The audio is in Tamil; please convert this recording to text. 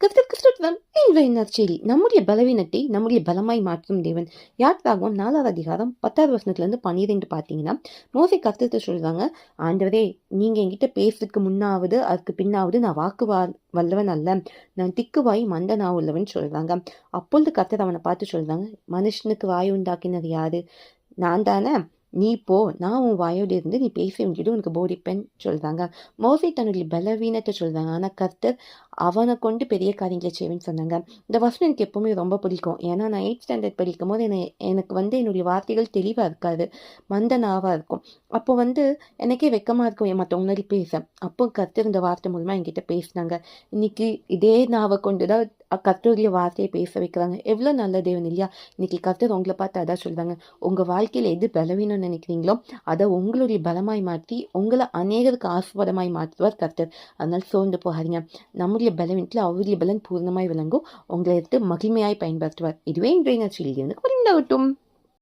கிறிஸ்து கிறிஸ்துவம் இன்றைய நற்செய்தி நம்முடைய பலவீனத்தை நம்முடைய பலமாய் மாற்றும் தேவன். யாத்ராகம் நாலாவது அதிகாரம் பத்தாவது வசனத்துலேருந்து பன்னிரெண்டு பார்த்தீங்கன்னா மோசை கருத்து சொல்கிறாங்க ஆண்டவரே நீங்கள் என்கிட்ட பேசுறதுக்கு முன்னாவது அதுக்கு பின்னாவது நான் வாக்கு வா வல்லவன் அல்ல. நான் திக்குவாய் மந்த நான் உள்ளவன் சொல்கிறாங்க அப்பொழுது கர்த்தர் அவனை பார்த்து சொல்கிறாங்க மனுஷனுக்கு வாய் உண்டாக்கினது யாரு? நான் தானே? நீ போ நான் உன் வாயோடு இருந்து நீ பேச வேண்டியது உனக்கு போதிப்பேன் சொல்கிறாங்க மோசை தன்னுடைய பலவீனத்தை சொல்கிறாங்க ஆனால் கர்த்தர் அவனை கொண்டு பெரிய காரியங்களை செய்வேன்னு சொன்னாங்க. இந்த வசனம் எனக்கு எப்போவுமே ரொம்ப பிடிக்கும். ஏன்னா நான் எயிட் ஸ்டாண்டர்ட் படிக்கும் போது என்னை எனக்கு வந்து என்னுடைய வார்த்தைகள் தெளிவாக இருக்காது மந்த நாவாக இருக்கும். அப்போ வந்து எனக்கே வெக்கமாக இருக்கும் என் மற்றவங்க பேச? அப்போ கர்த்தர் இந்த வார்த்தை மூலமாக என்கிட்ட பேசினாங்க. இன்னைக்கு இதே நாவை கொண்டு தான் கர்த்தருடைய வார்த்தையை பேச வைக்கிறாங்க. எவ்வளோ நல்ல தேவன் இல்லையா? இன்னைக்கு கர்த்தர் உங்களை பார்த்து அதான் சொல்கிறாங்க உங்கள் வாழ்க்கையில் எது பலவீனம்னு நினைக்கிறீங்களோ அதை உங்களுடைய பலமாய் மாற்றி உங்களை அநேகருக்கு ஆஸ்வாதமாய் மாற்றுவார் கர்த்தர் அதனால் சோர்ந்து போகாதீங்க. நம்முடைய பலவீனத்தில் அவருடைய பலன் பூர்ணமாய் விளங்கும். உங்களை எடுத்து மகிமையாய் பயன்படுத்துவார். இதுவே இன்றைய நச்சிலிருந்து புரிந்தாகட்டும்